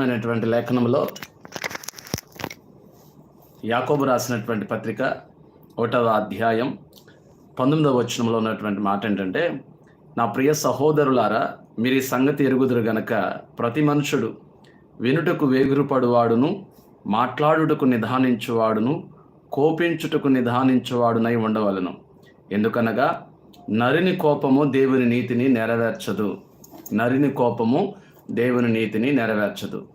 అనేటువంటి లేఖనంలో యాకోబు రాసినటువంటి పత్రిక ఒకటవ అధ్యాయం పంతొమ్మిదవ వచనంలో ఉన్నటువంటి మాట ఏంటంటే నా ప్రియ సహోదరులారా మీరు ఈ సంగతి ఎరుగుదురు గనక ప్రతి మనుషుడు వినుటకు వేగురుపడువాడును మాట్లాడుటకు నిదానించువాడును కోపించుటకు నిదానించువాడునై ఉండవలను. ఎందుకనగా నరిని కోపము దేవుని నీతిని నెరవేర్చదు. నరిని కోపము దేవుని నీతిని నెరవేర్చదు.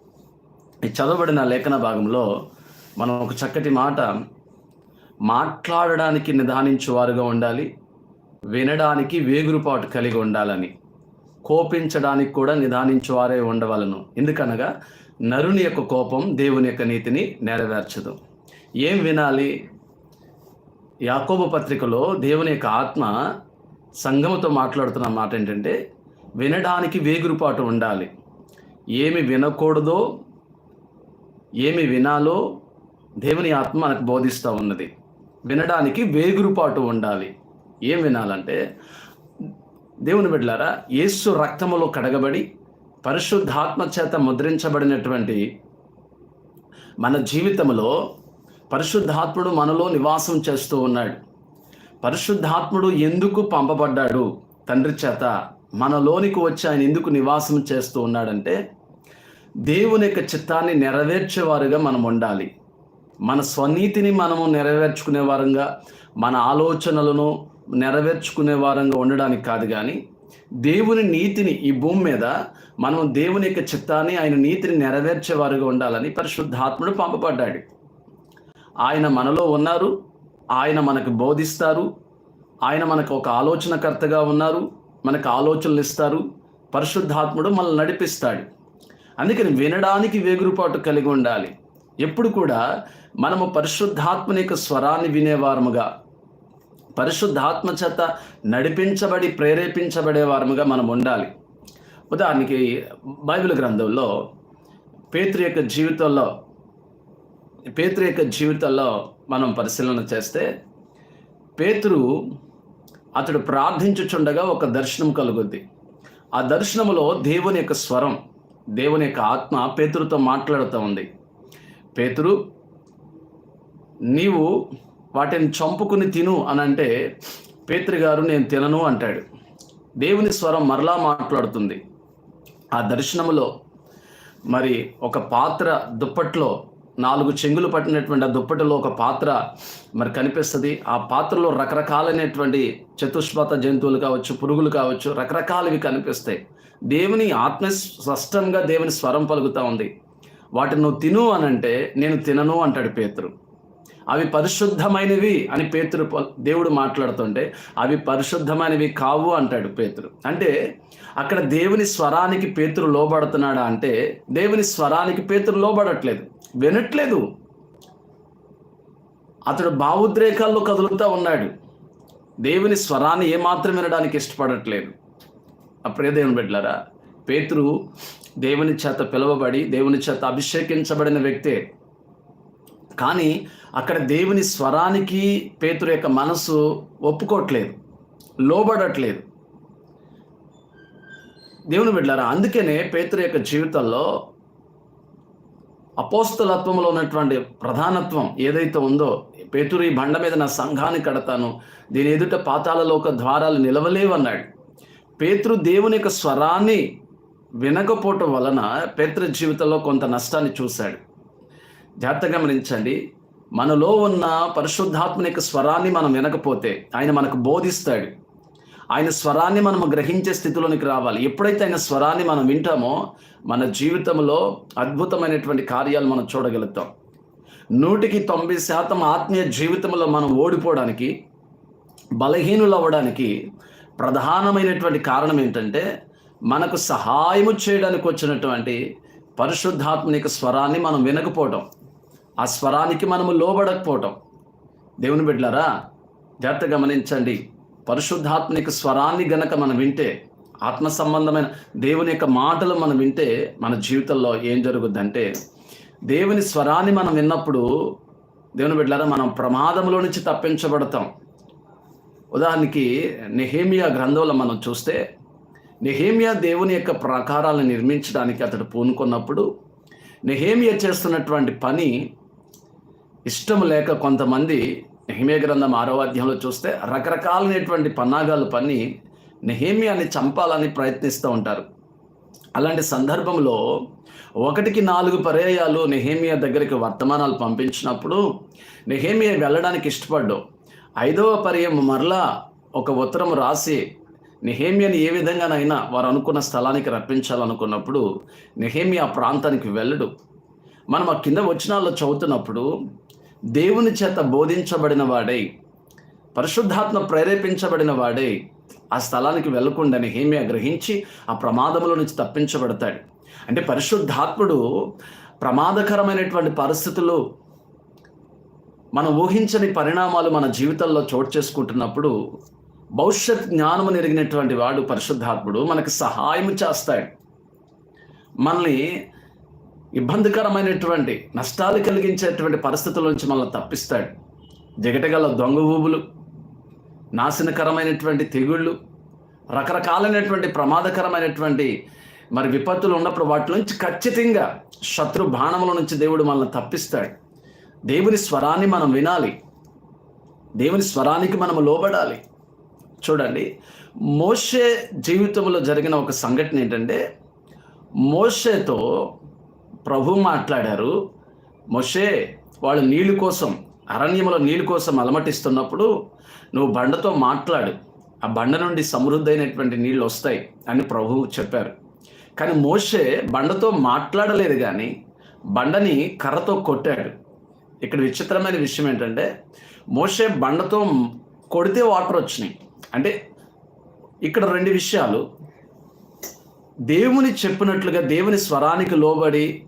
ఈ చదవబడిన లేఖన భాగంలో మనం ఒక చక్కటి మాట మాట్లాడడానికి నిదానించువారుగా ఉండాలి వినడానికి వేగురుపాటు కలిగి ఉండాలని కోపించడానికి కూడా నిదానించువారే ఉండవలను. ఎందుకనగా నరుని యొక్క కోపం దేవుని యొక్క నీతిని నెరవేర్చదు. ఏం వినాలి? యాకోబ పత్రికలో దేవుని యొక్క ఆత్మ సంఘముతో మాట్లాడుతున్న మాట ఏంటంటే వినడానికి వేగురుపాటు ఉండాలి. ఏమి వినకూడదో ఏమి వినాలో దేవుని ఆత్మ మనకు బోధిస్తూ ఉన్నది. వినడానికి వేగురుపాటు ఉండాలి. ఏం వినాలంటే దేవుని బిడ్డలారా యేసు రక్తములో కడగబడి పరిశుద్ధాత్మ చేత ముద్రించబడినటువంటి మన జీవితంలో పరిశుద్ధాత్ముడు మనలో నివాసం చేస్తూ ఉన్నాడు. పరిశుద్ధాత్ముడు ఎందుకు పంపబడ్డాడు? తండ్రి చేత మనలోనికి వచ్చి ఆయన ఎందుకు నివాసం చేస్తూ ఉన్నాడంటే దేవుని యొక్క చిత్తాన్ని నెరవేర్చేవారుగా మనం ఉండాలి. మన స్వనీతిని మనము నెరవేర్చుకునే వారంగా మన ఆలోచనలను నెరవేర్చుకునే వారంగా ఉండడానికి కాదు కానీ దేవుని నీతిని ఈ భూమి మీద మనం దేవుని యొక్క చిత్తాన్ని ఆయన నీతిని నెరవేర్చేవారుగా ఉండాలని పరిశుద్ధాత్ముడు పంపబడ్డాడు. ఆయన మనలో ఉన్నారు ఆయన మనకు బోధిస్తారు ఆయన మనకు ఒక ఆలోచనకర్తగా ఉన్నారు మనకు ఆలోచనలు ఇస్తారు పరిశుద్ధాత్ముడు మనల్ని నడిపిస్తాడు. అందుకని వినడానికి వేగురుపాటు కలిగి ఉండాలి. ఎప్పుడు కూడా మనము పరిశుద్ధాత్మని యొక్క స్వరాన్ని వినేవారముగా పరిశుద్ధాత్మ చేత నడిపించబడి ప్రేరేపించబడేవారముగా మనం ఉండాలి. ఉదాహరణకి బైబిల్ గ్రంథంలో పేతృ యొక్క జీవితంలో పేతృ యొక్క జీవితంలో మనం పరిశీలన చేస్తే పేతురు అతడు ప్రార్థించుచుండగా ఒక దర్శనం కలుగుద్ది. ఆ దర్శనములో దేవుని యొక్క స్వరం దేవుని యొక్క ఆత్మ పేతురుతో మాట్లాడుతూ ఉంది. పేతురు నీవు వాటిని చంపుకుని తిను అని అంటే పేతురు గారు నేను తినను అంటాడు. దేవుని స్వరం మరలా మాట్లాడుతుంది. ఆ దర్శనములో మరి ఒక పాత్ర దుప్పట్లో నాలుగు చెంగులు పట్టినటువంటి ఆ దుప్పటిలో ఒక పాత్ర మరి కనిపిస్తుంది. ఆ పాత్రలో రకరకాలైనటువంటి చతుష్పత జంతువులు కావచ్చు పురుగులు కావచ్చు రకరకాలవి కనిపిస్తాయి. దేవుని ఆత్మ స్పష్టంగా దేవుని స్వరం పలుకుతా ఉంది. వాటిని నువ్వు తిను అని అంటే నేను తినను అంటాడు పేతురు. అవి పరిశుద్ధమైనవి అని పేతురు దేవుడు మాట్లాడుతుంటే అవి పరిశుద్ధమైనవి కావు అంటాడు పేతురు. అంటే అక్కడ దేవుని స్వరానికి పేతురు లోబడుతున్నాడా అంటే దేవుని స్వరానికి పేతురు లోబడట్లేదు. వినట్లేదు. అతడు భావోద్రేకాల్లో కదులుతూ ఉన్నాడు. దేవుని స్వరాన్ని ఏమాత్రం వినడానికి ఇష్టపడట్లేదు. అప్పుడే దేవుని బిడ్డలారా పేతురు దేవుని చేత పిలువబడి దేవుని చేత అభిషేకించబడిన వ్యక్తే. కానీ అక్కడ దేవుని స్వరానికి పేతురు యొక్క మనసు ఒప్పుకోవట్లేదు లోబడట్లేదు. దేవుని బిడ్డారా అందుకనే పేతురు యొక్క జీవితంలో అపోస్తలత్వంలో ఉన్నటువంటి ప్రధానత్వం ఏదైతే ఉందో పేతురు ఈ బండ మీద నా సంఘాన్ని కడతాను దీని ఎదుట పాతాలలోక ద్వారాలు నిలవలేవన్నాడు పేతృ దేవుని యొక్క స్వరాన్ని వినకపోవటం వలన పేతృ జీవితంలో కొంత నష్టాన్ని చూశాడు. జాగ్రత్తగా గమనించండి. మనలో ఉన్న పరిశుద్ధాత్మని యొక్క స్వరాన్ని మనం వినకపోతే ఆయన మనకు బోధిస్తాడు. ఆయన స్వరాన్ని మనం గ్రహించే స్థితిలోనికి రావాలి. ఎప్పుడైతే ఆయన స్వరాన్ని మనం వింటామో మన జీవితంలో అద్భుతమైనటువంటి కార్యాలు మనం చూడగలుగుతాం. నూటికి తొంభై శాతం ఆత్మీయ జీవితంలో మనం ఓడిపోవడానికి బలహీనులు అవ్వడానికి ప్రధానమైనటువంటి కారణం ఏంటంటే మనకు సహాయము చేయడానికి వచ్చినటువంటి పరిశుద్ధాత్మిక స్వరాన్ని మనం వినకపోవటం. ఆ స్వరానికి మనము లోబడకపోవటం. దేవుని బిడ్డలారా జాగ్రత్త గమనించండి. పరిశుద్ధాత్మిక స్వరాన్ని గనక మనం వింటే ఆత్మ సంబంధమైన దేవుని యొక్క మాటలు మనం వింటే మన జీవితంలో ఏం జరుగుద్దంటే దేవుని స్వరాన్ని మనం విన్నప్పుడు దేవుని బిడ్డలారా మనం ప్రమాదంలో నుంచి తప్పించబడతాం. ఉదాహరణకి నెహేమియా గ్రంథంలో మనం చూస్తే నెహేమియా దేవుని యొక్క ప్రాకారాలను నిర్మించడానికి అతడు పూనుకున్నప్పుడు నెహేమియా చేస్తున్నటువంటి పని ఇష్టం లేక కొంతమంది నెహేమియా గ్రంథం ఆరో అధ్యాయంలో చూస్తే రకరకాలైనటువంటి పన్నాగాలు పని నెహేమియాని చంపాలని ప్రయత్నిస్తూ ఉంటారు. అలాంటి సందర్భంలో ఒకటికి నాలుగు పర్యాయాలు నెహేమియా దగ్గరికి వర్తమానాలు పంపించినప్పుడు నెహేమియా వెళ్ళడానికి ఇష్టపడ్డావు ఐదవ పర్యం మరలా ఒక ఉత్తరం రాసి నెహేమియాని ఏ విధంగానైనా వారు అనుకున్న స్థలానికి రప్పించాలనుకున్నప్పుడు నెహేమియా ఆ ప్రాంతానికి వెళ్ళడు. మనం ఆ కింద వచనాల్లో చదువుతున్నప్పుడు దేవుని చేత బోధించబడిన వాడై పరిశుద్ధాత్మ ప్రేరేపించబడిన వాడై ఆ స్థలానికి వెళ్ళకుండా నెహేమియా గ్రహించి ఆ ప్రమాదంలో నుంచి తప్పించబడతాడు. అంటే పరిశుద్ధాత్ముడు ప్రమాదకరమైనటువంటి పరిస్థితులు మనం ఊహించని పరిణామాలు మన జీవితంలో చోటు చేసుకుంటున్నప్పుడు భవిష్యత్ జ్ఞానము ఎరిగినటువంటి వాడు పరిశుద్ధాత్ముడు మనకు సహాయం చేస్తాడు. మనల్ని ఇబ్బందికరమైనటువంటి నష్టాలు కలిగించేటువంటి పరిస్థితుల నుంచి మనల్ని తప్పిస్తాడు. జగటగల దొంగ ఊబులు నాశనకరమైనటువంటి తెగుళ్ళు రకరకాలైనటువంటి ప్రమాదకరమైనటువంటి మరి విపత్తులు ఉన్నప్పుడు వాటి నుంచి ఖచ్చితంగా శత్రు బాణముల నుంచి దేవుడు మనల్ని తప్పిస్తాడు. దేవుని స్వరాన్ని మనం వినాలి. దేవుని స్వరానికి మనం లోబడాలి. చూడండి మోషే జీవితంలో జరిగిన ఒక సంఘటన ఏంటంటే మోషేతో ప్రభు మాట్లాడారు మోషే వాళ్ళు నీళ్ళు కోసం అరణ్యంలో నీళ్ళు కోసం అలమటిస్తున్నప్పుడు నువ్వు బండతో మాట్లాడు. ఆ బండ నుండి సమృద్ధైనటువంటి నీళ్ళు వస్తాయి అని ప్రభువు చెప్పారు. కానీ మోషే బండతో మాట్లాడలేదు కానీ బండని కర్రతో కొట్టాడు. ఇక్కడ విచిత్రమైన విషయం ఏంటంటే మోషే బండతో కొడితే వాటర్ వచ్చినాయి. అంటే ఇక్కడ రెండు విషయాలు. దేవుని చెప్పినట్లుగా దేవుని స్వరానికి లోబడి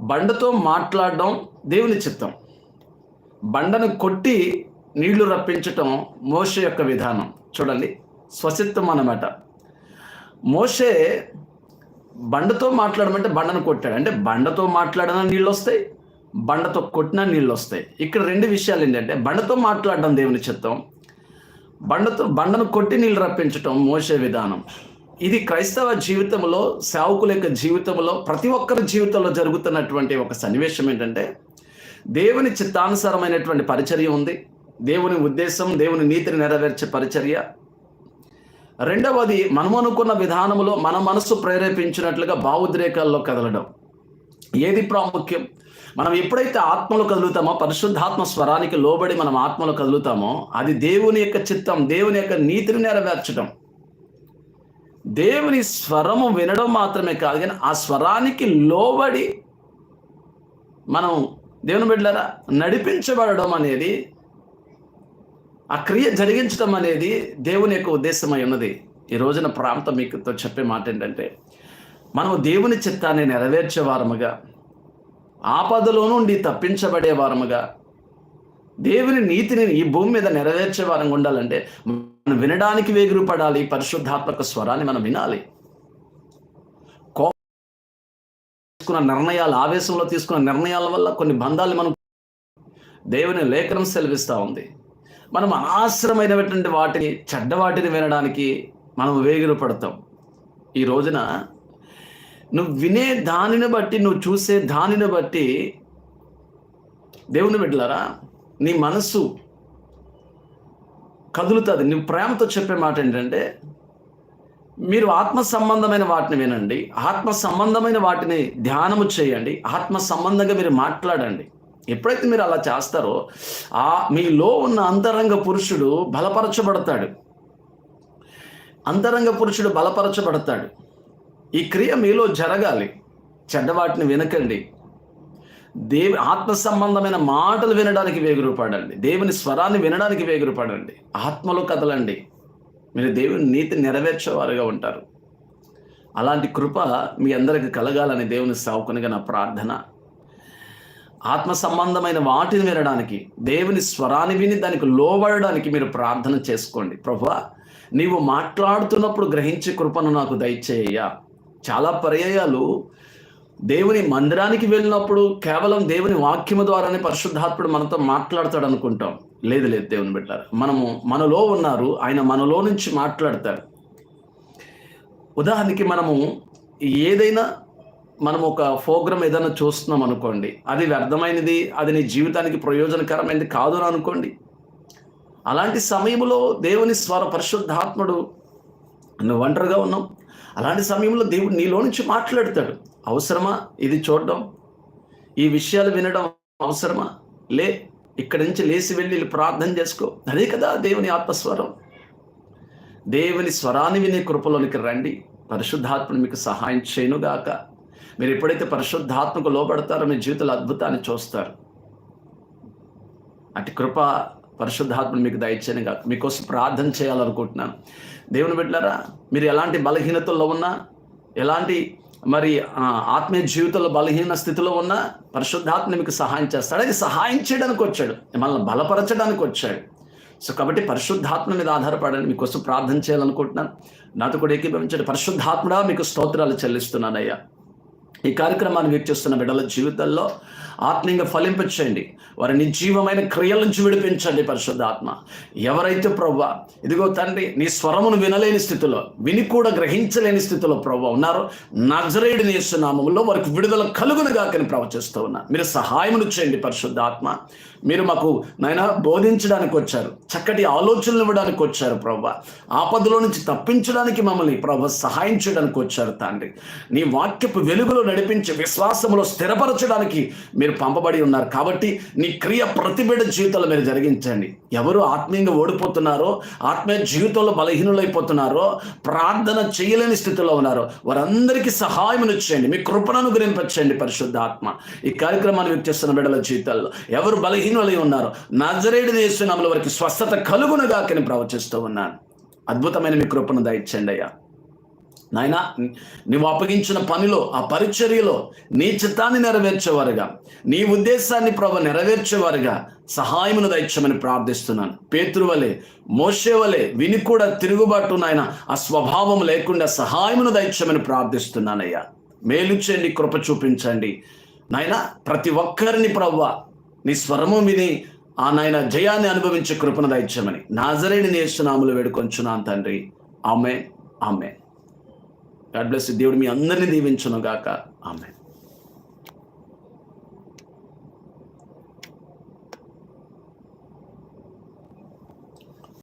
బండతో మాట్లాడడం దేవుని చిత్తం. బండను కొట్టి నీళ్ళు రప్పించటం మోషే యొక్క విధానం. చూడండి స్వచిత్తం అన్నమాట. మోషే బండతో మాట్లాడమంటే బండను కొట్టాడు. అంటే బండతో మాట్లాడినా నీళ్ళు వస్తాయి బండతో కొట్టినా నీళ్ళు వస్తాయి ఇక్కడ రెండు విషయాలు ఏంటంటే బండతో మాట్లాడడం దేవుని చిత్తం. బండతో బండను కొట్టి నీళ్ళు రప్పించటం మోసే విధానం. ఇది క్రైస్తవ జీవితంలో సేవకుల యొక్క జీవితంలో ప్రతి ఒక్కరి జీవితంలో జరుగుతున్నటువంటి ఒక సన్నివేశం ఏంటంటే దేవుని చిత్తానుసారమైనటువంటి పరిచర్య ఉంది. దేవుని ఉద్దేశం దేవుని నీతిని నెరవేర్చే పరిచర్య. రెండవది మనం అనుకున్న విధానంలో మన మనసు ప్రేరేపించినట్లుగా భావోద్రేకాల్లో కదలడం. ఏది ప్రాముఖ్యం? మనం ఎప్పుడైతే ఆత్మలు కదులుతామో పరిశుద్ధాత్మ స్వరానికి లోబడి మనం ఆత్మలు కదులుతామో అది దేవుని యొక్క చిత్తం దేవుని యొక్క నీతిని నెరవేర్చడం దేవుని స్వరము వినడం మాత్రమే కాదు కానీ ఆ స్వరానికి లోబడి మనం దేవుని బిడ్డలారా నడిపించబడడం అనేది ఆ క్రియ జరిగించడం అనేది దేవుని యొక్క ఉద్దేశమై ఉన్నది. ఈ రోజున ప్రాంతం మీకుతో చెప్పే మాట ఏంటంటే మనము దేవుని చిత్తాన్ని నెరవేర్చే వారముగా ఆపదలో నుండి తప్పించబడే వారముగా. దేవుని నీతిని ఈ భూమి మీద నెరవేర్చే వారంగా ఉండాలంటే మనం వినడానికి వేగురు పడాలి పరిశుద్ధాత్మక స్వరాన్ని మనం వినాలి. తీసుకున్న నిర్ణయాలు ఆవేశంలో తీసుకున్న నిర్ణయాల వల్ల కొన్ని బంధాలు మనం దేవుని లేఖనం సెలవిస్తూ ఉంది. మనం అనవసరమైనటువంటి వాటిని చెడ్డ వాటిని వినడానికి మనం వేగిరు పడతాం ఈ రోజున నువ్వు వినే దానిని బట్టి నువ్వు చూసే దానిని బట్టి దేవుని బిడ్డలారా నీ మనసు కదులుతుంది. నువ్వు ప్రేమతో చెప్పే మాట ఏంటంటే మీరు ఆత్మ సంబంధమైన వాటిని వినండి. ఆత్మ సంబంధమైన వాటిని ధ్యానము చేయండి. ఆత్మ సంబంధంగా మీరు మాట్లాడండి. ఎప్పుడైతే మీరు అలా చేస్తారో ఆ మీలో ఉన్న అంతరంగ పురుషుడు బలపరచబడతాడు. అంతరంగ పురుషుడు బలపరచబడతాడు. ఈ క్రియ మీలో జరగాలి. చెడ్డవాటిని వినకండి. దేవి ఆత్మ సంబంధమైన మాటలు వినడానికి వేగురుపడండి. దేవుని స్వరాన్ని వినడానికి వేగురుపడండి. ఆత్మలో కదలండి. మీరు దేవుని నీతి నెరవేర్చేవారుగా ఉంటారు. అలాంటి కృప మీ అందరికి కలగాలని దేవుని సావుకునిగా నా ప్రార్థన. ఆత్మ సంబంధమైన వాటిని వినడానికి దేవుని స్వరాన్ని విని దానికి లోబడడానికి మీరు ప్రార్థన చేసుకోండి. ప్రభు నీవు మాట్లాడుతున్నప్పుడు గ్రహించే కృపను నాకు దయచేయ చాలా పర్యాయాలు. దేవుని మందిరానికి వెళ్ళినప్పుడు కేవలం దేవుని వాక్యము ద్వారానే పరిశుద్ధాత్ముడు మనతో మాట్లాడతాడు అనుకుంటాం లేదు లేదు దేవుని బిడ్డారు మనము మనలో ఉన్నారు ఆయన మనలో నుంచి మాట్లాడతాడు. ఉదాహరణకి మనము ఏదైనా మనం ఒక ప్రోగ్రామ్ ఏదైనా చూస్తున్నాం అనుకోండి అది వ్యర్థమైనది అది నీ జీవితానికి ప్రయోజనకరమైనది కాదు అని అనుకోండి. అలాంటి సమయంలో దేవుని స్వర పరిశుద్ధాత్ముడు నువ్వు ఒంటరిగా ఉన్నావు అలాంటి సమయంలో దేవుడు నీలో నుంచి మాట్లాడతాడు. అవసరమా? ఇది చూడడం. ఈ విషయాలు వినడం అవసరమా? లే ఇక్కడి నుంచి లేచి వెళ్ళి ప్రార్థన చేసుకో. అదే కదా దేవుని ఆత్మస్వరం. దేవుని స్వరాన్ని వినే కృపలోనికి రండి. పరిశుద్ధాత్మను మీకు సహాయం చేయనుగాక. మీరు ఎప్పుడైతే పరిశుద్ధాత్మకు లోబడతారో మీ జీవితంలో అద్భుతాన్ని చూస్తారు. అటు కృప పరిశుద్ధాత్మను మీకు దయచేయనుగాక. మీకోసం ప్రార్థన చేయాలనుకుంటున్నాను. దేవుని బిడ్డారా మీరు ఎలాంటి బలహీనతల్లో ఉన్నా ఎలాంటి మరి ఆత్మీయ జీవితంలో బలహీన స్థితిలో ఉన్నా పరిశుద్ధాత్మ మీకు సహాయం చేస్తాడు. అది సహాయం చేయడానికి వచ్చాడు. మిమ్మల్ని బలపరచడానికి వచ్చాడు. సో కాబట్టి పరిశుద్ధాత్మ మీద ఆధారపడండి. మీకోసం ప్రార్థన చేయాలనుకుంటున్నాను. నాతో కూడా ఏకీభవించండి. పరిశుద్ధాత్మడా మీకు స్తోత్రాలు చెల్లిస్తున్నానయ్యా. ఈ కార్యక్రమాన్ని వీక్షిస్తున్న బిడ్డల జీవితాల్లో ఆత్మీయంగా ఫలింపచేయండి. వారి నిర్జీవమైన క్రియల నుంచి విడిపించండి పరిశుద్ధాత్మ. ఎవరైతే ప్రవ్వ ఇదిగో తండ్రి నీ స్వరమును వినలేని స్థితిలో విని కూడా గ్రహించలేని స్థితిలో ప్రవ్వ ఉన్నారు నజరేయుడిని నేస్తున్నామంలో వారికి విడుదల కలుగునుగా కానీ ప్రవచిస్తూ ఉన్నారు. మీరు సహాయమును చేయండి పరిశుద్ధాత్మ. మీరు మాకు నాయన బోధించడానికి వచ్చారు. చక్కటి ఆలోచనలు ఇవ్వడానికి వచ్చారు ప్రభా ఆపదలో నుంచి తప్పించడానికి మమ్మల్ని ప్రభు సహాయం చేయడానికి వచ్చారు తండ్రి. నీ వాక్యపు వెలుగులో నడిపించి విశ్వాసములో స్థిరపరచడానికి మీరు పంపబడి ఉన్నారు. కాబట్టి నీ క్రియ ప్రతిబిడ జీవితంలో మీరు జరిగించండి. ఎవరు ఆత్మీయంగా ఓడిపోతున్నారో ఆత్మీయ జీవితంలో బలహీనులైపోతున్నారో ప్రార్థన చేయలేని స్థితిలో ఉన్నారో వారందరికీ సహాయం చేయండి మీ కృపను అనుగ్రహింపచేయండి పరిశుద్ధ ఆత్మ ఈ కార్యక్రమాన్ని వ్యక్తిస్తున్న బిడ్డల జీవితాల్లో ఎవరు బలహీన బలహీనులై ఉన్నారు. నజరేడు నేస్తున్నాముల వారికి స్వస్థత కలుగునుగాకని ప్రవచిస్తూ ఉన్నాను. అద్భుతమైన మీ కృపను దయచండి అయ్యా. నాయన నువ్వు అప్పగించిన పనిలో ఆ పరిచర్యలో నీ చిత్తాన్ని నెరవేర్చేవారుగా నీ ఉద్దేశాన్ని ప్రభు నెరవేర్చేవారుగా సహాయమును దయచమని ప్రార్థిస్తున్నాను. పేతురు వలె వలె విని కూడా తిరుగుబాటు నాయన ఆ స్వభావం లేకుండా సహాయమును దయచమని ప్రార్థిస్తున్నానయ్యా. మేలుచండి కృప చూపించండి. నాయన ప్రతి ఒక్కరిని ప్రవ్వ నీ స్వరము విని ఆ నాయన జయాన్ని అనుభవించే కృపను దయచమని నాజరేని నేస్తున్నాములు వేడుకొంచున్నాను తండ్రి. ఆమె ఆమె గాడ్ బ్లెస్ దేవుడు మీ అందరినీ దీవించును గాక ఆమె